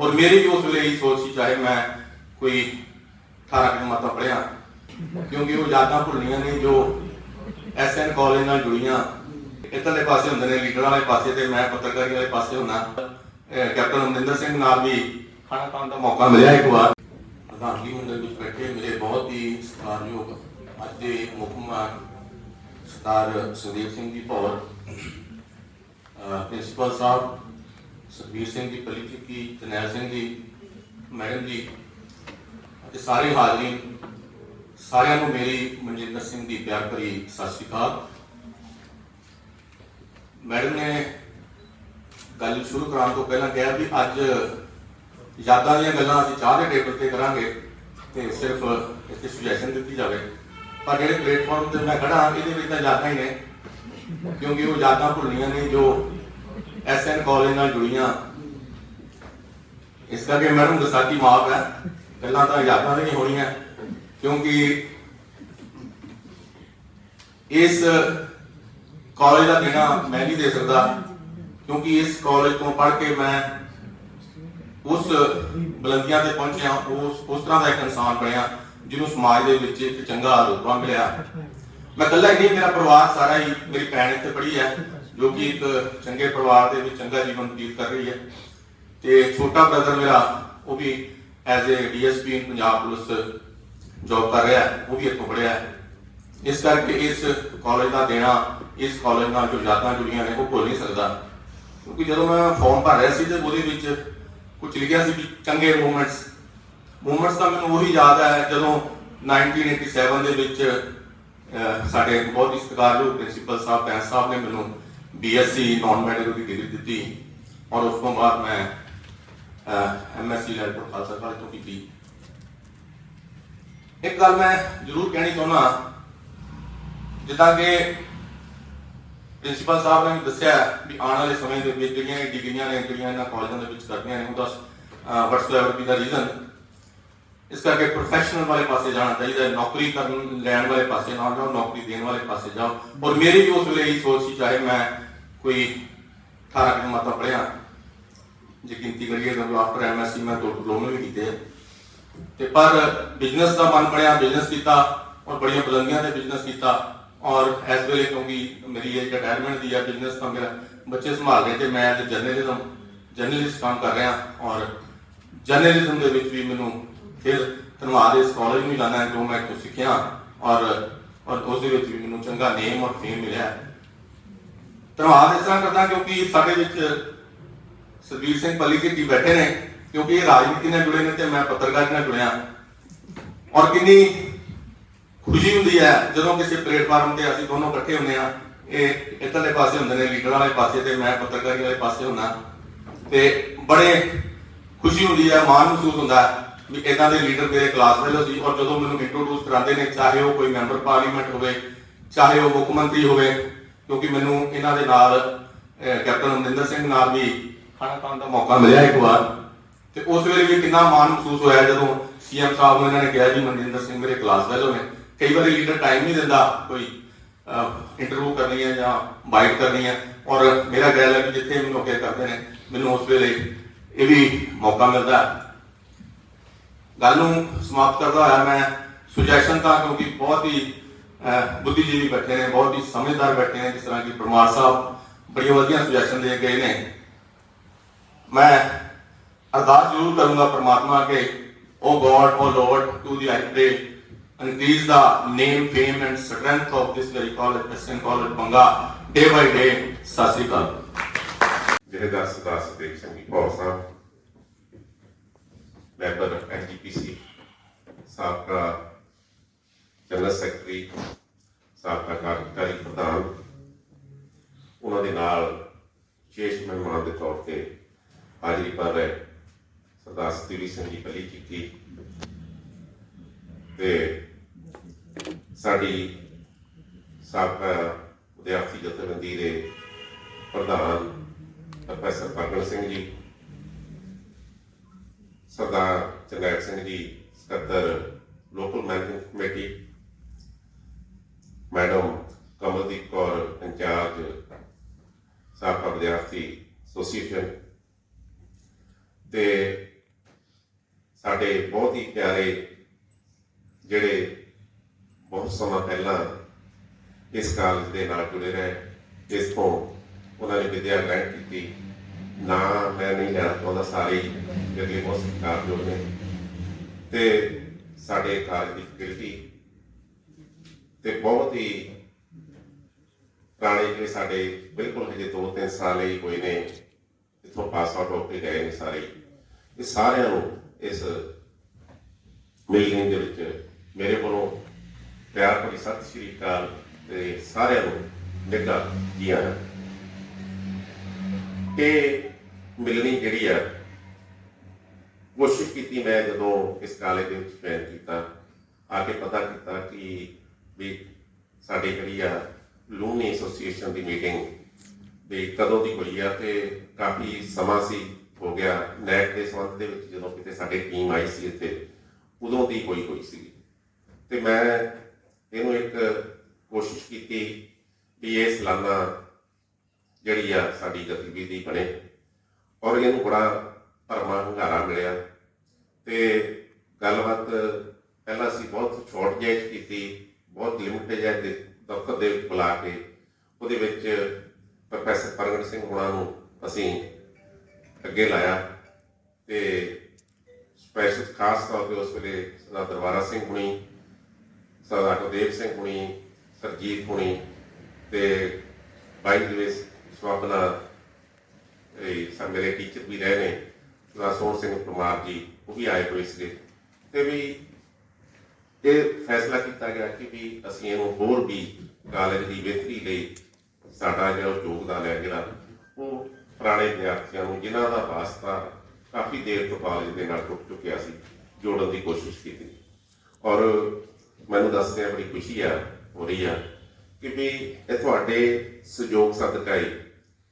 ਔਰ ਮੇਰੀ ਵੀ ਉਸ ਵੇਲੇ ਇਹੀ ਸੋਚ ਸੀ, ਚਾਹੇ ਮੈਂ ਕੋਈ 18 ਕਿ ਮਾਤਾ ਪੜਿਆ ਕਿਉਂਕਿ ਉਹ ਯਾਦਾਂ ਭੁੱਲੀਆਂ ਨੇ ਜੋ ਐਸਐਨ ਕਾਲਜ ਨਾਲ ਜੁੜੀਆਂ। ਇੱਧਰਲੇ ਪਾਸੇ ਹੁੰਦੇ ਨੇ, ਲੀਡਰਾਂ ਵਾਲੇ ਪਾਸੇ ਤੇ ਮੈਂ ਪੱਤਰਕਾਰੀ ਵਾਲੇ ਪਾਸੇ ਹੁੰਨਾ ਕੈਪਟਨ ਅਮਰਿੰਦਰ ਸਿੰਘ ਨਾਲ ਵੀ ਖਾਣਾ ਖਾਣ ਦਾ ਮੌਕਾ ਮਿਲਿਆ ਇੱਕ ਵਾਰ। ਪ੍ਰਧਾਨਗੀ ਮੰਡਲ ਵਿੱਚ ਬੈਠੇ ਮੇਰੇ ਬਹੁਤ ਹੀ ਸਤਿਕਾਰਯੋਗ ਅੱਜ ਦੇ ਮੁੱਖ ਮਹਿਮਾਨ ਸਰਦਾਰ ਸੁਖਦੇਵ ਸਿੰਘ ਜੀ ਭੌਰ। ਪ੍ਰਿੰਸੀਪਲ ਸਾਹਿਬ ਸੁਖਬੀਰ ਸਿੰਘ ਜੀ ਪਲੀ ਚੁੱਕੀ ਜਰਨੈਲ ਸਿੰਘ ਜੀ, ਮੈਡਮ ਜੀ ਅਤੇ ਸਾਰੇ ਹਾਜ਼ਰੀਨ ਸਾਰਿਆਂ ਨੂੰ ਮੇਰੀ ਮਨਜਿੰਦਰ ਸਿੰਘ ਦੀ ਪਿਆਰ ਭਰੀ ਸਤਿ ਸ਼੍ਰੀ ਅਕਾਲ। ਮੈਡਮ ਨੇ ਗੱਲ ਸ਼ੁਰੂ ਕਰਾਂ ਤੋਂ ਪਹਿਲਾਂ ਕਿਹਾ ਵੀ ਅੱਜ ਯਾਦਾਂ ਦੀਆਂ ਗੱਲਾਂ ਅਸੀਂ ਚਾਹ ਦੇ ਟੇਬਲ ਤੇ ਕਰਾਂਗੇ ਤੇ ਸਿਰਫ ਇੱਥੇ ਸੁਜੈਸ਼ਨ ਦਿੱਤੀ ਜਾਵੇ। ਪਰ ਜਿਹੜੇ ਪਲੇਟਫਾਰਮ ਤੇ ਮੈਂ ਖੜਾ ਇਹਦੇ ਵਿੱਚ ਤਾਂ ਯਾਦਾਂ ਹੀ ਨੇ, ਕਿਉਂਕਿ ਉਹ ਯਾਦਾਂ ਭੁੱਲੀਆਂ ਨੇ ਜੋ ਐਸਐਨ ਕਾਲਜ ਨਾਲ ਜੁੜੀਆਂ। ਇਸ ਕਰਕੇ ਮੈਡਮ ਵਿਸਾਖੀ ਮਾਫ ਹੈ। ਗੱਲਾਂ ਤਾਂ ਯਾਦਾਂ ਨਹੀਂ ਹੋਣੀਆਂ। ਕਿਉਂਕਿ ਇਸ ਕਾਲਜ ਦਾ ਦੇਣਾ ਮੈਂ ਨਹੀਂ ਦੇ ਸਕਦਾ। ਕਿਉਂਕਿ ਇਸ ਕਾਲਜ ਤੋਂ ਪੜ੍ਹ ਕੇ ਮੈਂ ਉਸ ਬੁਲੰਦੀਆਂ ਤੇ ਪਹੁੰਚਿਆ, ਉਸ ਉਸ ਤਰ੍ਹਾਂ ਦਾ ਇੱਕ ਇਨਸਾਨ ਬਣਿਆ, ਜਿਹਨੂੰ ਸਮਾਜ ਦੇ ਵਿੱਚ ਇੱਕ ਚੰਗਾ ਰੁਤਬਾ ਮਿਲਿਆ ਮੈਂ ਇਕੱਲਾ ਹੀ ਨਹੀਂ, ਮੇਰਾ ਪਰਿਵਾਰ ਸਾਰਾ ਹੀ, ਮੇਰੀ ਭੈਣ ਇੱਥੇ ਪੜ੍ਹੀ ਹੈ। ਜੋ ਕਿ ਇੱਕ ਚੰਗੇ ਪਰਿਵਾਰ ਦੇ ਵਿੱਚ ਚੰਗਾ ਜੀਵਨ ਬਤੀਤ ਕਰ ਰਹੀ ਹੈ। ਤੇ ਛੋਟਾ ਬ੍ਰਦਰ ਮੇਰਾ, ਉਹ ਵੀ as a DSP in Punjab police job ਕਰ ਰਿਹਾ ਹੈ, ਉਹ ਵੀ ਇੱਥੋਂ ਪੜ੍ਹਿਆ ਹੈ। ਇਸ ਕਰਕੇ ਇਸ ਕਾਲਜ ਦਾ ਦੇਣਾ, ਇਸ ਕਾਲਜ ਨਾਲ ਜੋ ਯਾਦਾਂ ਜੁੜੀਆਂ ਨੇ, ਉਹ ਭੁੱਲ ਨਹੀਂ ਸਕਦਾ। ਕਿਉਂਕਿ ਜਦੋਂ ਮੈਂ ਫਾਰਮ ਭਰ ਰਿਹਾ ਸੀ ਤੇ ਉਹਦੇ ਵਿੱਚ ਕੁਝ ਲਿਖਿਆ ਸੀ ਵੀ ਚੰਗੇ ਮੂਮੈਂਟਸ ਮੂਮੈਂਟਸ ਤਾਂ ਮੈਨੂੰ ਉਹੀ ਯਾਦ ਹੈ ਜਦੋਂ 1987 ਦੇ ਵਿੱਚ ਸਾਡੇ ਬਹੁਤ ਹੀ ਸਤਿਕਾਰਯੋਗ ਪ੍ਰਿੰਸੀਪਲ ਸਾਹਿਬ ਬੈਂਸ ਸਾਹਿਬ ਨੇ ਮੈਨੂੰ ਬੀਐਸਸੀ ਨਾਨ ਮੈਡੀਕਲ ਦੀ ਡਿਗਰੀ ਦਿੱਤੀ ਔਰ ਉਸ ਤੋਂ ਬਾਅਦ ਮੈਂ ਐਮਐਸਸੀ ਲੈਟਰ ਖਾਲਸਾ ਕਾਲਜ ਤੋਂ ਕੀਤੀ। ਇੱਕ ਗੱਲ ਮੈਂ ਜ਼ਰੂਰ ਕਹਿਣੀ ਚਾਹੁੰਦਾ, ਜਿੱਦਾਂ ਕਿ ਪ੍ਰਿੰਸੀਪਲ ਸਾਹਿਬ ਨੇ ਵੀ ਦੱਸਿਆ ਵੀ ਆਉਣ ਵਾਲੇ ਸਮੇਂ ਦੇ ਵਿੱਚ ਜਿਹੜੀਆਂ ਇਹ ਡਿਗਰੀਆਂ ਨੇ, ਜਿਹੜੀਆਂ ਇਹਨਾਂ ਕਾਲਜਾਂ ਦੇ ਵਿੱਚ ਕਰਦੀਆਂ ਨੇ ਉਹਦਾ ਵਟਸਐਵਰ ਵੀ ਦਾ ਰੀਜ਼ਨ ਇਸ ਕਰਕੇ ਪ੍ਰੋਫੈਸ਼ਨਲ ਵਾਲੇ ਪਾਸੇ ਜਾਣਾ ਚਾਹੀਦਾ ਨੌਕਰੀ ਕਰਨ, ਲੈਣ ਵਾਲੇ ਪਾਸੇ ਨਾ ਜਾਓ, ਨੌਕਰੀ ਦੇਣ ਵਾਲੇ ਪਾਸੇ ਜਾਓ। ਔਰ ਮੇਰੀ ਵੀ ਉਸ ਵੇਲੇ ਇਹ ਸੋਚ ਸੀ, ਚਾਹੇ ਮੈਂ ਕੋਈ 18 ਕਿ ਮਾਤਾ ਪੜਿਆ ਜੇ ਗਿਣਤੀ ਕਰੀਏ ਤਾਂ ਆਫਟਰ ਐਮਐਸਸੀ ਮੈਂ ਦੋ ਡਿਪਲੋਮੇ ਵੀ ਕੀਤੇ ਤੇ ਪਰ ਬਿਜ਼ਨਸ ਦਾ ਮਨ ਪੜਿਆ ਬਿਜ਼ਨਸ ਕੀਤਾ, ਔਰ ਬੜੀਆਂ ਬੁਲੰਦੀਆਂ ਤੇ ਬਿਜ਼ਨਸ ਕੀਤਾ। ਔਰ ਇਸ ਵੇਲੇ ਕਿਉਂਕਿ ਮੇਰੀ ਏਜ ਰਿਟਾਇਰਮੈਂਟ ਦੀ ਹੈ ਬਿਜ਼ਨਸ ਤਾਂ ਮੇਰਾ ਬੱਚੇ ਸੰਭਾਲ ਰਹੇ ਤੇ ਮੈਂ ਜਰਨਲਿਜ਼ਮ ਜਰਨਲਿਸਟ ਕੰਮ ਕਰ ਰਿਹਾ। ਔਰ ਜਰਨਲਿਜ਼ਮ ਦੇ ਵਿੱਚ ਵੀ ਮੈਨੂੰ ਫਿਰ ਧੰਨਵਾਦ ਇਸ ਕਾਲਜ ਨੂੰ ਜਾਣਾ ਜੋ ਮੈਂ ਕੁਝ ਸਿੱਖਿਆ। ਔਰ ਔਰ ਉਸ ਦੇ ਵਿੱਚ ਵੀ ਮੈਨੂੰ ਚੰਗਾ ਨੇਮ ਔਰ ਫੇਮ ਮਿਲਿਆ। ਧੰਨਵਾਦ ਇਸ ਤਰ੍ਹਾਂ ਕਰਦਾ ਕਿਉਂਕਿ ਸਾਡੇ ਵਿੱਚ ਸੁਖਬੀਰ ਸਿੰਘ ਪੱਲੀ ਜੀ ਬੈਠੇ ਨੇ, ਕਿਉਂਕਿ ਇਹ ਰਾਜਨੀਤੀ ਨਾਲ ਜੁੜੇ ਨੇ ਤੇ ਮੈਂ ਪੱਤਰਕਾਰੀ ਨਾਲ ਜੁੜਿਆ। ਔਰ ਕਿੰਨੀ ਖੁਸ਼ੀ ਹੁੰਦੀ ਹੈ ਜਦੋਂ ਕਿਸੇ ਪਲੇਟਫਾਰਮ ਤੇ ਅਸੀਂ ਦੋਨੋਂ ਇਕੱਠੇ ਹੁੰਦੇ ਆ ਇਹ ਇੱਧਰਲੇ ਪਾਸੇ ਹੁੰਦੇ ਨੇ, ਲੀਡਰ ਵਾਲੇ ਪਾਸੇ ਤੇ ਮੈਂ ਪੱਤਰਕਾਰੀ ਵਾਲੇ ਪਾਸੇ ਹੁੰਨਾ ਤੇ ਬੜੇ ਖੁਸ਼ੀ ਹੁੰਦੀ ਹੈ, ਮਾਣ ਮਹਿਸੂਸ ਹੁੰਦਾ ਵੀ ਇਦਾਂ ਦੇ ਲੀਡਰ ਮੇਰੇ ਕਲਾਸ ਫੈਲੋ ਸੀ। ਔਰ ਜਦੋਂ ਮੈਨੂੰ ਇੰਟਰੋਡਿਊਸ ਕਰਾਉਂਦੇ ਨੇ, ਚਾਹੇ ਉਹ ਕੋਈ ਮੈਂਬਰ ਪਾਰਲੀਮੈਂਟ ਹੋਵੇ, ਚਾਹੇ ਉਹ ਮੁੱਖ ਮੰਤਰੀ ਹੋਵੇ ਕਿਉਂਕਿ ਮੈਨੂੰ ਇਹਨਾਂ ਦੇ ਨਾਲ ਕੈਪਟਨ ਅਮਰਿੰਦਰ ਸਿੰਘ ਨਾਲ ਵੀ ਖਾਣਾ ਖਾਣ ਦਾ ਮੌਕਾ ਮਿਲਿਆ ਇੱਕ ਵਾਰ। ਤੇ ਉਸ ਵੇਲੇ ਵੀ ਕਿੰਨਾ ਮਾਣ ਮਹਿਸੂਸ ਹੋਇਆ ਜਦੋਂ ਸੀਐਮ ਸਾਹਿਬ ਨੂੰ ਇਹਨਾਂ ਨੇ ਕਿਹਾ ਜੀ, ਮਨਜਿੰਦਰ ਸਿੰਘ ਮੇਰੇ ਕਲਾਸ ਫੈਲੋ ਨੇ। ਕਈ ਵਾਰੀ ਲੀਡਰ ਟਾਈਮ ਨਹੀਂ ਦਿੰਦਾ ਕੋਈ ਇੰਟਰਵਿਊ ਕਰਨੀ ਹੈ ਜਾਂ ਬਾਈਟ ਕਰਨੀ ਹੈ। ਔਰ ਮੇਰਾ ਖਿਆਲ ਹੈ ਕਿ ਜਿੱਥੇ ਮੈਨੂੰ ਅੱਗੇ ਕਰਦੇ ਨੇ, ਮੈਨੂੰ ਉਸ ਵੇਲੇ ਇਹ ਵੀ ਮੌਕਾ ਮਿਲਦਾ ਗੱਲ ਨੂੰ ਸਮਾਪਤ ਕਰਦਾ ਹੋਇਆ ਮੈਂ ਸੁਜੈਸ਼ਨ ਤਾਂ ਕਿਉਂਕਿ ਬਹੁਤ ਹੀ ਬੁੱਧੀਜੀਵੀ ਬੈਠੇ ਨੇ, ਬਹੁਤ ਹੀ ਸਮਝਦਾਰ ਬੈਠੇ ਨੇ, ਜਿਸ ਤਰ੍ਹਾਂ ਕਿ ਪਰਮਾਰ ਸਾਹਿਬ ਬੜੀਆਂ ਵਧੀਆ ਸੁਜੈਸ਼ਨ ਦੇ ਗਏ ਨੇ। ਮੈਂ ਅਰਦਾਸ ਜ਼ਰੂਰ ਕਰੂੰਗਾ ਪਰਮਾਤਮਾ ਅੱਗੇ O God O Lord to thee I pray increase the name, fame and strength of this very college, Western College, Banga, day by day. Sat Sri Akal. Jathedar Sardar Sukhdev Singh Bhaur Sahib, member SGPC, ਸਾਬਕਾ general secretary, ਸਾਬਕਾ ਕਾਰਜਕਾਰੀ ਪ੍ਰਧਾਨ, ਉਹਨਾਂ ਦੇ ਨਾਲ ਵਿਸ਼ੇਸ਼ ਮਹਿਮਾਨ ਦੇ ਤੌਰ ਤੇ ਹਾਜ਼ਰੀ ਭਰ ਰਹੇ ਸਰਦਾਰ ਸਤੀਵੀ ਸਿੰਘ ਜੀ ਪਲੀ ਕੀਤੀ ਤੇ ਸਾਡੀ ਸਾਬਕਾ ਵਿਦਿਆਰਥੀ ਜਥੇਬੰਦੀ ਦੇ ਪ੍ਰਧਾਨ ਪ੍ਰੋਫੈਸਰ ਪਾਗਲ ਸਿੰਘ ਜੀ, ਸਰਦਾਰ ਚੰਗਾਇਤ ਸਿੰਘ ਜੀ, ਸਕੱਤਰ local management committee madam Kamaldeep Kaur, in charge ਸਾਬਕਾ ਵਿਦਿਆਰਥੀ ਐਸੋਸੀਏਸ਼ਨ ਤੇ ਸਾਡੇ ਬਹੁਤ ਹੀ ਪਿਆਰੇ ਜਿਹੜੇ ਬਹੁਤ ਸਮਾਂ ਪਹਿਲਾਂ ਇਸ ਕਾਲਜ ਦੇ ਨਾਲ ਜੁੜੇ ਰਹੇ, ਇਸ ਤੋਂ ਉਹਨਾਂ ਨੇ ਵਿਦਿਆ ਗ੍ਰਹਿਣ ਕੀਤੀ। ਨਾ ਮੈਂ ਨਹੀਂ ਲੈਣਾ ਚਾਹੁੰਦਾ ਸਾਰੇ ਹੀ ਬਹੁਤ ਸਤਿਕਾਰਯੋਗ ਨੇ। ਤੇ ਸਾਡੇ ਕਾਲਜ ਦੀ ਫੈਕਲਟੀ ਤੇ ਬਹੁਤ ਹੀ ਪੁਰਾਣੇ ਜਿਹੜੇ ਸਾਡੇ ਬਿਲਕੁਲ ਹਜੇ 2-3 ਸਾਲ ਹੀ ਹੋਏ ਨੇ, ਇੱਥੋਂ ਪਾਸ ਆਊਟ ਹੋ ਕੇ ਗਏ ਨੇ ਸਾਰੇ। ਇਹ ਸਾਰਿਆਂ ਨੂੰ ਇਸ ਮੀਟਿੰਗ ਦੇ ਵਿੱਚ ਮੇਰੇ ਕੋਲੋਂ ਪਿਆਰ ਭਰੀ ਸਤਿ ਸ਼੍ਰੀ ਅਕਾਲ ਤੇ ਸਾਰਿਆਂ ਨੂੰ ਨਿੱਘਾ ਜੀ ਆਇਆਂ ਇਹ ਮਿਲਣੀ ਜਿਹੜੀ ਆ, ਕੋਸ਼ਿਸ਼ ਕੀਤੀ ਮੈਂ ਜਦੋਂ ਇਸ ਕਾਲਜ ਦੇ ਵਿੱਚ ਜੁਆਇਨ ਕੀਤਾ, ਆ ਕੇ ਪਤਾ ਕੀਤਾ ਕਿ ਵੀ ਸਾਡੀ ਜਿਹੜੀ ਆ ਲੂਨੀ ਐਸੋਸੀਏਸ਼ਨ ਦੀ ਮੀਟਿੰਗ ਵੀ ਕਦੋਂ ਦੀ ਹੋਈ ਆ ਤੇ ਕਾਫੀ ਸਮਾਂ ਸੀ, ਹੋ ਗਿਆ। ਨੈਟ ਦੇ ਸੰਬੰਧ ਦੇ ਵਿੱਚ ਜਦੋਂ ਕਿਤੇ ਸਾਡੀ ਟੀਮ ਆਈ ਸੀ ਇੱਥੇ, ਉਦੋਂ ਦੀ ਹੋਈ ਹੋਈ ਸੀ। ਤੇ ਮੈਂ ਇਹਨੂੰ ਇੱਕ ਕੋਸ਼ਿਸ਼ ਕੀਤੀ ਵੀ ਇਹ ਸਲਾਨਾ ਜਿਹੜੀ ਆ ਸਾਡੀ ਗਤੀਵਿਧੀ ਬਣੇ ਔਰ ਇਹਨੂੰ ਬੜਾ ਭਰਮਾ ਹੰਗਾਰਾ ਮਿਲਿਆ। ਤੇ ਗੱਲਬਾਤ ਪਹਿਲਾਂ ਅਸੀਂ ਬਹੁਤ ਸ਼ਾਰਟ ਜਿਹੀ ਕੀਤੀ। ਬਹੁਤ ਲਿਮਟਿਡ ਹੈ ਦੇ ਦਫ਼ਤਰ ਦੇ ਬੁਲਾ ਕੇ ਉਹਦੇ ਵਿੱਚ ਪ੍ਰੋਫੈਸਰ ਪ੍ਰਗਟ ਸਿੰਘ ਹੋਣਾ ਨੂੰ ਅਸੀਂ ਅੱਗੇ ਲਾਇਆ ਤੇ ਸਪੈਸ਼ਲ ਖਾਸ ਤੌਰ ਤੇ ਉਸ ਵੇਲੇ ਸਰਦਾਰ ਦਰਬਾਰਾ ਸਿੰਘ ਹੁਣੀ, ਸਰਦਾਰ ਗੁਰਦੇਵ ਸਿੰਘ ਹੁਣੀ, ਸਰਜੀਤ ਹੁਣੀ ਤੇ ਬਾਈ ਦੇ ਸਵਾਬਨਾ ਇਹ ਸਾ ਟੀਚਰ ਵੀ ਰਹੇ ਨੇ, ਸਰਦਾਰ ਸੋਹਣ ਸਿੰਘ ਪਰਮਾਰ ਜੀ, ਉਹ ਵੀ ਆਏ ਹੋਏ ਸੀਗੇ ਤੇ ਵੀ ਇਹ ਫੈਸਲਾ ਕੀਤਾ ਗਿਆ ਕਿ ਵੀ ਅਸੀਂ ਇਹਨੂੰ ਹੋਰ ਵੀ ਕਾਲਜ ਦੀ ਬਿਹਤਰੀ ਲਈ ਸਾਡਾ ਜਿਹੜਾ ਯੋਗਦਾਨ ਹੈ, ਜਿਹੜਾ ਉਹ ਪੁਰਾਣੇ ਵਿਦਿਆਰਥੀਆਂ ਨੂੰ, ਜਿਨ੍ਹਾਂ ਦਾ ਵਾਸਤਾ ਕਾਫੀ ਦੇਰ ਤੋਂ ਕਾਲਜ ਦੇ ਨਾਲ ਟੁੱਟ ਚੁੱਕਿਆ ਸੀ, ਜੋੜਨ ਦੀ ਕੋਸ਼ਿਸ਼ ਕੀਤੀ। ਔਰ ਮੈਨੂੰ ਦੱਸਦਿਆਂ ਬੜੀ ਖੁਸ਼ੀ ਆ, ਹੋ ਰਹੀ ਆ, ਕਿ ਵੀ ਇਹ ਤੁਹਾਡੇ ਸਹਿਯੋਗ ਸਦਕਾ ਹੀ,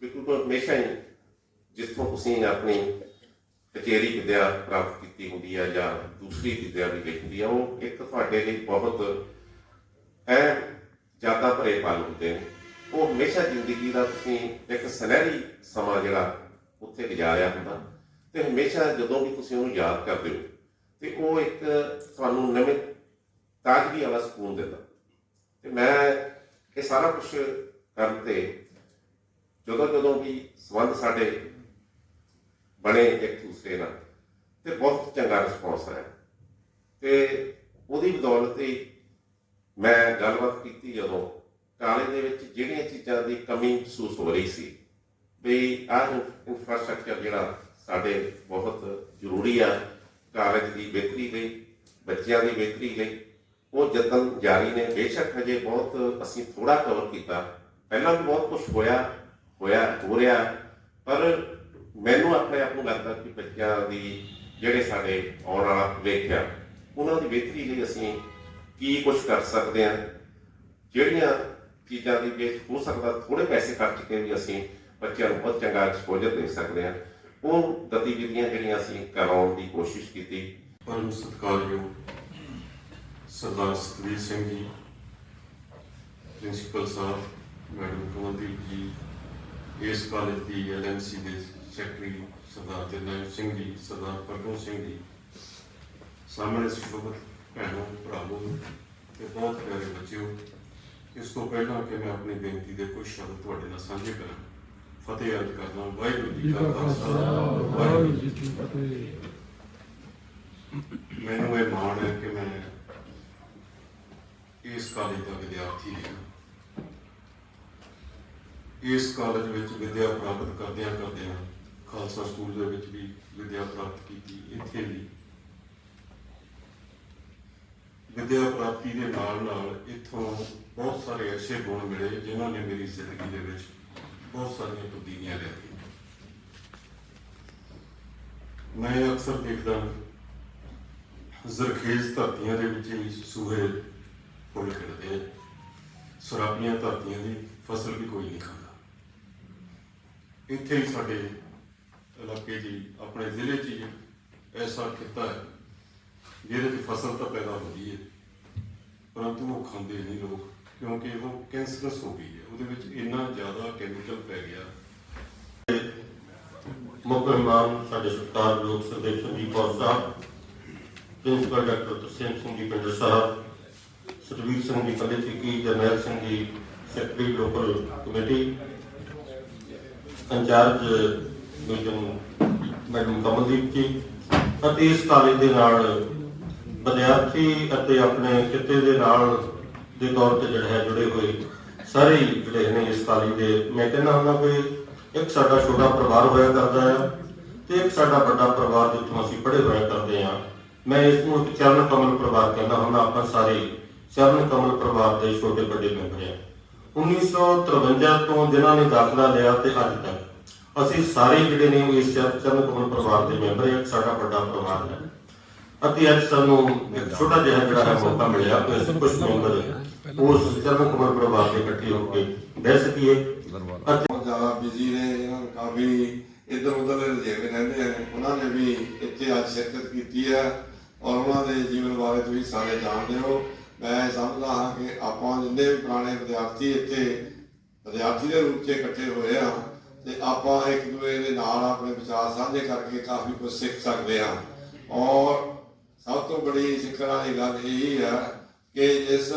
ਵੀ ਕਿਉਂਕਿ ਹਮੇਸ਼ਾ ਹੀ ਜਿੱਥੋਂ ਤੁਸੀਂ ਆਪਣੀ ਕਚੇਰੀ ਵਿਦਿਆ ਪ੍ਰਾਪਤ ਕੀਤੀ ਹੁੰਦੀ ਹੈ ਜਾਂ ਦੂਸਰੀ ਵਿਦਿਆ ਵੀ ਲਈ ਹੁੰਦੀ ਹੈ ਉਹ ਇੱਕ ਤੁਹਾਡੇ ਲਈ ਬਹੁਤ ਅਹਿਮ ਜ਼ਿਆਦਾ ਭਰੇ ਪਲ ਹੁੰਦੇ ਨੇ। ਉਹ ਹਮੇਸ਼ਾ ਜ਼ਿੰਦਗੀ ਦਾ ਤੁਸੀਂ ਇੱਕ ਸੁਨਹਿਰੀ ਸਮਾਂ ਜਿਹੜਾ ਉੱਥੇ ਗੁਜ਼ਾਰਿਆ ਹੁੰਦਾ ਤੇ ਹਮੇਸ਼ਾ ਜਦੋਂ ਵੀ ਤੁਸੀਂ ਉਹਨੂੰ ਯਾਦ ਕਰਦੇ ਹੋ ਤੇ ਉਹ ਇੱਕ ਤੁਹਾਨੂੰ ਨਵੇਂ ਤਾਜ਼ਗੀ ਵਾਲਾ ਸਕੂਨ ਦਿੰਦਾ। ਤੇ ਮੈਂ ਇਹ ਸਾਰਾ ਕੁਝ ਕਰਨ ਤੇ ਜਦੋਂ ਜਦੋਂ ਵੀ ਸੰਬੰਧ ਸਾਡੇ ਬਣੇ ਇੱਕ ਦੂਸਰੇ ਨਾਲ ਤੇ ਬਹੁਤ ਚੰਗਾ ਰਿਸਪੌਂਸ ਆਇਆ। ਤੇ ਉਹਦੀ ਬਦੌਲਤ ਹੀ ਮੈਂ ਗੱਲਬਾਤ ਕੀਤੀ ਜਦੋਂ ਕਾਲਜ ਦੇ ਵਿੱਚ ਜਿਹੜੀਆਂ ਚੀਜ਼ਾਂ ਦੀ ਕਮੀ ਮਹਿਸੂਸ ਹੋ ਰਹੀ ਸੀ, ਵੀ ਆਹ ਇਨਫਰਾਸਟ੍ਰਕਚਰ ਜਿਹੜਾ ਸਾਡੇ ਬਹੁਤ ਜ਼ਰੂਰੀ ਆ ਕਾਲਜ ਦੀ ਬਿਹਤਰੀ ਲਈ, ਬੱਚਿਆਂ ਦੀ ਬਿਹਤਰੀ ਲਈ, ਉਹ ਯਤਨ ਜਾਰੀ ਨੇ। ਬੇਸ਼ੱਕ ਹਜੇ ਬਹੁਤ ਅਸੀਂ ਥੋੜਾ ਕਵਰ ਕੀਤਾ। ਪਹਿਲਾਂ ਵੀ ਬਹੁਤ ਕੁਝ ਹੋਇਆ ਹੋਇਆ, ਹੋ ਰਿਹਾ, ਪਰ ਮੈਨੂੰ ਆਪਣੇ ਆਪ ਨੂੰ ਲੱਗਦਾ ਕਿ ਬੱਚਿਆਂ ਦੀ ਜਿਹੜੇ ਸਾਡੇ ਆਉਣ ਵਾਲਾ ਭਵਿੱਖ ਆ, ਉਹਨਾਂ ਦੀ ਬਿਹਤਰੀ ਲਈ ਅਸੀਂ ਕੀ ਕੁਝ ਕਰ ਸਕਦੇ ਹਾਂ? ਜਿਹੜੀਆਂ ਚੀਜ਼ਾਂ ਦੀ ਵੇਚ ਹੋ ਸਕਦਾ ਥੋੜੇ ਪੈਸੇ ਖਰਚ ਕੇ ਵੀ ਅਸੀਂ ਬੱਚਿਆਂ ਨੂੰ ਬਹੁਤ ਚੰਗਾ ਐਕਸਪੋਜ਼ਰ ਦੇ ਸਕਦੇ ਹਾਂ। ਉਹ ਗਤੀਵਿਧੀਆਂ ਜਿਹੜੀਆਂ ਅਸੀਂ ਕਰਾਉਣ ਦੀ ਕੋਸ਼ਿਸ਼ ਕੀਤੀ। ਪਰਮ ਸਤਿਕਾਰਯੋਗ ਸਰਦਾਰ ਸਤਵੀਰ ਸਿੰਘ ਜੀ, ਪ੍ਰਿੰਸੀਪਲ ਸਾਹਿਬ, ਮੈਡਮ ਕਮਲਦੀਪ ਜੀ ਇਸ ਕਾਲਜ ਦੀ ਐਲਐਮਸੀ ਦੇ ਸੈਕਟਰੀ ਸਰਦਾਰ ਜਰਨੈਲ ਸਿੰਘ ਜੀ, ਸਰਦਾਰ ਪ੍ਰਭੂ ਸਿੰਘ ਜੀ। ਸਾਹਮਣੇ ਸੁਸ਼ੋਭਿਤ ਭੈਣੋ, ਭਰਾਵੋ, ਤੇ ਬਹੁਤ ਪਿਆਰੇ ਬੱਚਿਓ, ਇਸ ਤੋਂ ਪਹਿਲਾਂ ਕਿ ਮੈਂ ਆਪਣੀ ਬੇਨਤੀ ਦੇ ਕੁਝ ਸ਼ਬਦ ਤੁਹਾਡੇ ਨਾਲ ਸਾਂਝੇ ਕਰਾਂ। ਫਤਿਹ ਅਰਜ਼ ਕਰਦਾ ਵਾਹਿਗੁਰੂ ਜੀ ਕਾ ਖਾਲਸਾ ਖਾਲਸਾ, ਵਾਹਿਗੁਰੂ ਜੀ ਕੀ ਫਤਿਹ। ਮੈਨੂੰ ਇਹ ਮਾਣ ਹੈ ਕਿ ਮੈਂ ਇਸ ਕਾਲਜ ਦਾ ਵਿਦਿਆਰਥੀ ਹਾਂ। ਇਸ ਕਾਲਜ ਵਿੱਚ ਵਿਦਿਆ ਪ੍ਰਾਪਤ ਕਰਦਿਆਂ ਕਰਦਿਆਂ ਖਾਲਸਾ ਸਕੂਲ ਦੇ ਵਿੱਚ ਵੀ ਵਿਦਿਆ ਪ੍ਰਾਪਤ ਕੀਤੀ, ਇੱਥੇ ਵੀ। ਵਿਦਿਆ ਪ੍ਰਾਪਤੀ ਦੇ ਨਾਲ ਨਾਲ ਇੱਥੋਂ ਬਹੁਤ ਸਾਰੇ ਐਸੇ ਗੁਣ ਮਿਲੇ ਜਿਨ੍ਹਾਂ ਨੇ ਮੇਰੀ ਜ਼ਿੰਦਗੀ ਦੇ ਵਿੱਚ ਬਹੁਤ ਸਾਰੀਆਂ ਤਬਦੀਲੀਆਂ ਲਿਆਂਦੀਆਂ ਮੈਂ ਅਕਸਰ ਦੇਖਦਾ ਜ਼ਰਖੇਜ਼ ਧਰਤੀਆਂ ਦੇ ਵਿੱਚ ਹੀ ਸੂਹੇ ਫੁੱਲ ਖਿੜਦੇ ਆ। ਸਰਾਬੀਆਂ ਧਰਤੀਆਂ ਦੀ ਫਸਲ ਵੀ ਕੋਈ ਨਹੀਂ ਖਾਂਦੀ। ਇੱਥੇ ਹੀ ਸਾਡੇ ਇਲਾਕੇ ਦੀ ਆਪਣੇ ਜ਼ਿਲ੍ਹੇ 'ਚ ਹੀ ਐਸਾ ਖਿੱਤਾ ਹੈ, ਜਿਹਦੇ 'ਚ ਫਸਲ ਤਾਂ ਪੈਦਾ ਹੁੰਦੀ ਹੈ, ਪਰੰਤੂ ਉਹ ਖਾਂਦੇ ਨਹੀਂ ਲੋਕ, ਕਿਉਂਕਿ ਉਹ ਕੈਂਸਰਸ ਹੋ ਗਈ ਹੈ। ਉਹਦੇ ਵਿੱਚ ਇੰਨਾ ਜ਼ਿਆਦਾ ਕੈਮੀਕਲ ਪੈ ਗਿਆ। ਮੁੱਖ ਮਹਿਮਾਨ ਸਾਡੇ ਸਰਕਾਰ ਲੋਕ ਸਰਦੇਵ ਸੰਦੀਪ ਕੌਰ ਸਾਹਿਬ, ਪ੍ਰਿੰਸੀਪਲ ਡਾਕਟਰ ਤਰਸੇਮ ਸਿੰਘ ਜੀ ਪਿੰਡ ਸਾਹਿਬ ਸਤਵੀਰ ਸਿੰਘ ਜੀ ਪੱਲੇ cheeky Jarnail Singh ji, secretary local committee in charge mission madam Kamaldeep ji, ਅਤੇ ਇਸ ਕਾਲਜ ਦੇ ਨਾਲ ਵਿਦਿਆਰਥੀ ਅਤੇ ਆਪਣੇ ਕਿੱਤੇ ਦੇ ਨਾਲ ਦੇ ਤੌਰ ਤੇ ਜਿਹੜਾ ਹੈ, ਜੁੜੇ ਹੋਏ ਸਾਰੇ ਜਿਹੜੇ ਨੇ ਇਸ ਕਾਲਜ ਦੇ, ਮੈਂ ਕਹਿੰਦਾ ਹੁੰਦਾ ਕੋਈ ਇੱਕ ਸਾਡਾ ਛੋਟਾ ਪਰਿਵਾਰ ਹੋਇਆ ਕਰਦਾ ਹੈ ਤੇ ਇੱਕ ਸਾਡਾ ਵੱਡਾ ਪਰਿਵਾਰ ਜਿੱਥੋਂ ਅਸੀਂ ਪੜ੍ਹੇ ਹੋਇਆ ਕਰਦੇ ਹਾਂ ਮੈਂ ਇਸ ਨੂੰ ਇੱਕ ਚਰਨ ਕਮਲ ਪਰਿਵਾਰ ਕਹਿੰਦਾ ਹੁੰਦਾ, ਆਪਾਂ ਸਾਰੇ ਚਰਨ ਕਮਲ ਪਰਿਵਾਰ ਦੇ ਛੋਟੇ ਵੱਡੇ ਮੈਂਬਰ ਹਾਂ 1953 ਤੋਂ ਜਿਨ੍ਹਾਂ ਨੇ ਦਾਖਲਾ ਲਿਆ ਤੇ ਅੱਜ ਤੱਕ, ਅਸੀਂ ਸਾਰੇ ਜਿਹੜੇ ਨੇ ਇਸ ਚਰਨ ਕਮਲ ਪਰਿਵਾਰ ਦੇ ਮੈਂਬਰ ਹਾਂ, ਸਾਡਾ ਵੱਡਾ ਪਰਿਵਾਰ ਹੈ। ਅਤੇ ਅੱਜ ਸਾਨੂੰ ਇੱਕ ਛੋਟਾ ਜਿਹਾ ਜਿਹੜਾ ਹੈ ਮੌਕਾ ਮਿਲਿਆ ਕਿ ਅਸੀਂ ਕੁਝ ਮੈਂਬਰ ਉਸ ਚਰਨ ਕਮਲ ਪਰਿਵਾਰ ਦੇ ਇਕੱਠੇ ਹੋ ਕੇ ਬਹਿ ਸਕੀਏ। ਅਤੇ ਜ਼ਿਆਦਾ ਬਿਜ਼ੀ ਨੇ ਇਹਨਾਂ ਨੂੰ ਕਾਫੀ ਇੱਧਰ ਉੱਧਰ ਦੇ ਰੁਝੇਵੇਂ ਰਹਿੰਦੇ ਨੇ ਉਹਨਾਂ ਨੇ ਵੀ ਇੱਥੇ ਅੱਜ ਸ਼ਿਰਕਤ ਕੀਤੀ ਹੈ ਔਰ ਉਹਨਾਂ ਦੇ ਜੀਵਨ ਬਾਰੇ ਤੁਸੀਂ ਸਾਰੇ ਜਾਣਦੇ ਹੋ। ਮੈਂ ਸਮਝਦਾ ਹਾਂ ਕਿ ਆਪਾਂ ਜਿੰਨੇ ਵੀ ਪੁਰਾਣੇ ਵਿਦਿਆਰਥੀ ਇੱਥੇ ਵਿਦਿਆਰਥੀ ਦੇ ਰੂਪ 'ਚ ਇਕੱਠੇ ਹੋਏ ਆ ਤੇ ਆਪਾਂ ਇੱਕ ਦੂਜੇ ਦੇ ਨਾਲ ਆਪਣੇ ਵਿਚਾਰ ਸਾਂਝੇ ਕਰਕੇ ਕਾਫੀ ਕੁਝ ਸਿੱਖ ਸਕਦੇ ਹਾਂ। ਔਰ ਸਭ ਤੋਂ ਬੜੀ ਸਿੱਖਣ ਵਾਲੀ ਗੱਲ ਇਹ ਹੈ ਕਿ ਇਸ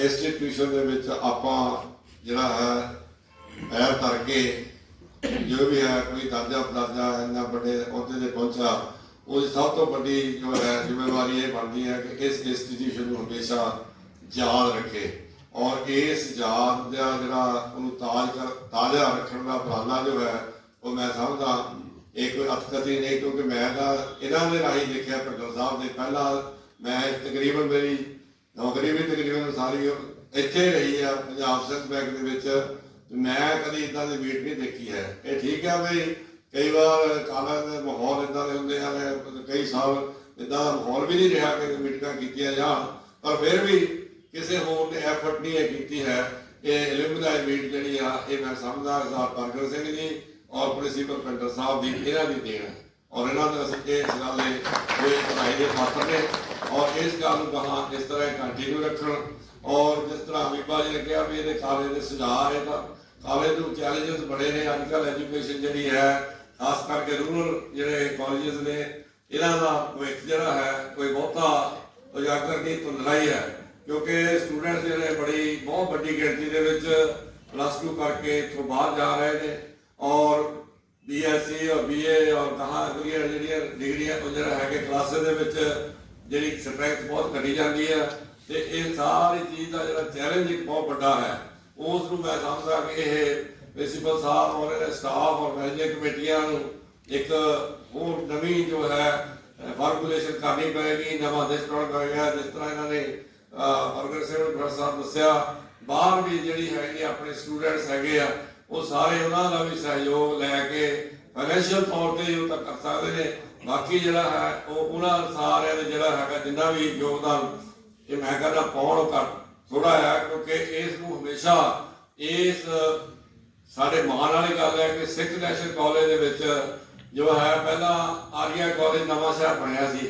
ਇੰਸਟੀਟਿਊਸ਼ਨ ਦੇ ਵਿੱਚ ਆਪਾਂ ਜਿਹੜਾ ਹੈ, ਪੈਰ ਧਰ ਕੇ ਜੋ ਵੀ ਹੈ, ਕੋਈ ਦਰਜਾ ਦਰਜਾ ਇੰਨਾ ਵੱਡੇ ਅਹੁਦੇ ਤੇ ਪਹੁੰਚਾ ਉਹਦੀ ਸਭ ਤੋਂ ਵੱਡੀ ਜੋ ਹੈ, ਜ਼ਿੰਮੇਵਾਰੀ ਇਹ ਬਣਦੀ ਹੈ ਕਿ ਇਸ ਇੰਸਟੀਟਿਊਸ਼ਨ ਨੂੰ ਹਮੇਸ਼ਾ ਯਾਦ ਰੱਖੇ। ਔਰ ਇਸ ਯਾਦ ਦਾ ਜਿਹੜਾ ਉਹਨੂੰ ਤਾਜ ਤਾਜ਼ਾ ਰੱਖਣ ਦਾ ਉਪਰਾਲਾ ਜੋ ਹੈ, ਉਹ ਮੈਂ ਸਮਝਦਾ, ਇਹ ਕੋਈ ਅਤਕਤੀ ਨਹੀਂ, ਕਿਉਂਕਿ ਮੈਂ ਤਾਂ ਇਹਨਾਂ ਦੇ ਰਾਹੀਂ ਦੇਖਿਆ ਭਗਤ ਸਾਹਿਬ ਦੇ ਪਹਿਲਾਂ ਮੈਂ ਤਕਰੀਬਨ ਮੇਰੀ ਨੌਕਰੀ ਵੀ ਤਕਰੀਬਨ ਸਾਰੀ ਇੱਥੇ ਰਹੀ ਆ, ਪੰਜਾਬ ਸੈਂਟਰ ਬੈਂਕ ਦੇ ਵਿੱਚ। ਮੈਂ ਕਦੀ ਇਦਾਂ ਦੀ ਮੀਟ ਨਹੀਂ ਦੇਖੀ ਹੈ। ਇਹ ਠੀਕ ਹੈ ਬਈ ਕਈ ਵਾਰ ਕਾਲਜ ਦੇ ਮਾਹੌਲ ਇਦਾਂ ਦੇ ਹੁੰਦੇ ਹਨ ਕਈ ਸਾਲ ਇਦਾਂ ਦਾ ਮਾਹੌਲ ਵੀ ਨਹੀਂ ਰਿਹਾ ਕਿ ਮੀਟਿੰਗਾਂ ਕੀਤੀਆਂ ਜਾਣ। ਪਰ ਫਿਰ ਵੀ ਕਿਸੇ ਹੋਰ ਨੇ ਐਫਰਟ ਨਹੀਂ ਇਹ ਕੀਤੀ ਹੈ ਇਹ ਐਲੂਮਨਾਈ ਮੀਟ ਜਿਹੜੀ ਆ, ਇਹ ਮੈਂ ਸਮਝਦਾ ਸਰਦਾਰ ਪਰਗਟ ਸਿੰਘ ਜੀ ਔਰ ਪ੍ਰਿੰਸੀਪਲ ਪਿੰਡਰ ਸਾਹਿਬ ਦੀ, ਇਹਨਾਂ ਦੀ ਦੇਣ ਹੈ। ਔਰ ਇਹਨਾਂ ਦੇ ਅਸੀਂ ਇਸ ਗੱਲ ਦੇ, ਇਹ ਪੜਾਈ ਦੇ ਪਾਤਰ ਨੇ। ਔਰ ਇਸ ਗੱਲ ਨੂੰ ਕਹਾ ਇਸ ਤਰ੍ਹਾਂ ਕੰਟੀਨਿਊ ਰੱਖਣ। ਔਰ ਜਿਸ ਤਰ੍ਹਾਂ ਅਮੀਬਾ ਜੀ ਨੇ ਕਿਹਾ ਵੀ ਇਹਦੇ ਕਾਲਜ ਦੇ ਸੁਝਾਅ ਹੈ ਤਾਂ ਕਾਲਜ ਨੂੰ ਚੈਲੰਜਸ ਬੜੇ ਨੇ। ਅੱਜ ਕੱਲ੍ਹ ਐਜੂਕੇਸ਼ਨ ਜਿਹੜੀ ਹੈ ਖਾਸ ਕਰਕੇ ਰੂਰਲ ਜਿਹੜੇ ਕਾਲਜਸ ਨੇ, ਇਹਨਾਂ ਦਾ ਭਵਿੱਖ ਜਿਹੜਾ ਹੈ, ਕੋਈ ਬਹੁਤਾ ਉਜਾਗਰ ਦੀ ਧੁੰਦਲਾਈ ਹੈ। ਕਿਉਂਕਿ ਸਟੂਡੈਂਟਸ ਜਿਹੜੇ ਬੜੀ, ਬਹੁਤ ਵੱਡੀ ਗਿਣਤੀ ਦੇ ਵਿੱਚ ਪਲੱਸ 2 ਕਰਕੇ ਇੱਥੋਂ ਬਾਹਰ ਜਾ ਰਹੇ ਨੇ ਔਰ ਬੀਐਸਸੀ ਔਰ ਬੀਏ ਔਰ ਕਹਾਂ ਅਗਲੀਆਂ ਜਿਹੜੀਆਂ ਡਿਗਰੀਆਂ ਉਹ ਜਿਹੜਾ ਹੈਗੇ ਕਲਾਸਿਸ ਦੇ ਵਿੱਚ, ਜਿਹੜੀ ਸਟਰੈਂਥ ਬਹੁਤ ਘਟੀ ਜਾਂਦੀ ਹੈ ਤੇ ਇਹ ਸਾਰੀ ਚੀਜ਼ ਦਾ ਜਿਹੜਾ ਚੈਲੰਜ ਇੱਕ ਬਹੁਤ ਵੱਡਾ ਹੈ। ਉਸ ਨੂੰ ਮੈਂ ਸਮਝਦਾ ਕਿ ਇਹ ਪ੍ਰਿੰਸੀਪਲ ਸਾਹਿਬ ਔਰ ਇਹਦੇ ਸਟਾਫ ਔਰ ਮੈਨੇਜਿੰਗ ਕਮੇਟੀਆਂ ਨੂੰ ਇੱਕ ਹੋਰ ਨਵੀਂ ਜੋ ਹੈ ਫਾਰਮੂਲੇਸ਼ਨ ਕਰਨੀ ਪਏਗੀ, ਨਵਾਂ ਦੇਸ਼ ਬਣਾਉਣਾ ਪਏਗਾ। ਜਿਸ ਤਰ੍ਹਾਂ ਇਹਨਾਂ ਨੇ ਅਰਗਰ ਸਿੰਘ ਪ੍ਰੋਫੈਸਰ ਸਾਹਿਬ ਦੱਸਿਆ, ਬਾਹਰ ਵੀ ਜਿਹੜੀ ਹੈਗੀ ਆਪਣੇ ਸਟੂਡੈਂਟਸ ਹੈਗੇ ਆ, ਉਹ ਸਾਰੇ ਉਹਨਾਂ ਦਾ ਵੀ ਸਹਿਯੋਗ ਲੈ ਕੇ ਫਾਈਨੈਂਸ਼ੀਅਲ ਤੌਰ ਤੇ ਉਹ ਤਾਂ ਕਰ ਸਕਦੇ ਨੇ। ਬਾਕੀ ਜਿਹੜਾ ਹੈ, ਉਹ ਉਹਨਾਂ ਸਾਰਿਆਂ ਦੇ ਜਿਹੜਾ ਹੈਗਾ, ਜਿੰਨਾ ਵੀ ਯੋਗਦਾਨ ਇਹ ਮੈਂ ਕਹਿੰਦਾ ਪਾਉਣ ਕਰ ਥੋੜਾ ਹੈ, ਕਿਉਂਕਿ ਇਸ ਨੂੰ ਹਮੇਸ਼ਾ ਇਸ ਸਾਡੇ ਮਾਣ ਵਾਲੀ ਗੱਲ ਹੈ ਕਿ ਸਿੱਖ ਨੈਸ਼ਨਲ ਕਾਲਜ ਦੇ ਵਿੱਚ ਜੋ ਹੈ, ਪਹਿਲਾਂ ਆਰੀਆ ਕਾਲਜ ਨਵਾਂ ਸ਼ਹਿਰ ਬਣਿਆ ਸੀ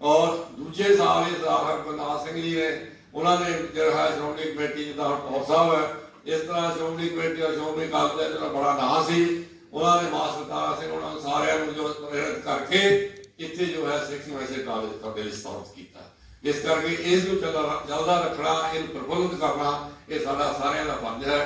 ਔਰ ਦੂਜੇ ਸਾਲ ਇਹ ਸਰਦਾਰ ਹਰਬੰਦਾਸ ਸਿੰਘ ਜੀ ਨੇ, ਉਹਨਾਂ ਨੇ ਜਿਹੜਾ ਹੈ ਸ਼੍ਰੋਮਣੀ ਕਮੇਟੀ ਜਿਹਦਾ ਟੌਪ ਸਾਹਿਬ ਹੈ, ਇਸ ਤਰ੍ਹਾਂ ਸ਼੍ਰੋਮਣੀ ਕਮੇਟੀ ਔਰ ਸ਼੍ਰੋਮਣੀ ਕਾਲਜ ਦਾ ਜਿਹੜਾ ਬੜਾ ਨਾਂ ਸੀ, ਉਹਨਾਂ ਨੇ ਮਾਸਟਰ ਤਾਰਾ ਸਿੰਘ ਉਹਨਾਂ ਨੂੰ ਸਾਰਿਆਂ ਨੂੰ ਜੋ ਪ੍ਰੇਰਿਤ ਕਰਕੇ ਇੱਥੇ ਜੋ ਹੈ ਸਿੱਖ ਨੈਸ਼ਨਲ ਕਾਲਜ ਤੁਹਾਡੇ ਲਈ ਸਥਾਪਿਤ ਕੀਤਾ। ਇਸ ਕਰਕੇ ਇਸ ਨੂੰ ਚੱਲਦਾ ਚੱਲਦਾ ਰੱਖਣਾ, ਇਹਨੂੰ ਪ੍ਰਫੁੱਲਤ ਕਰਨਾ, ਇਹ ਸਾਡਾ ਸਾਰਿਆਂ ਦਾ ਫਰਜ਼ ਹੈ।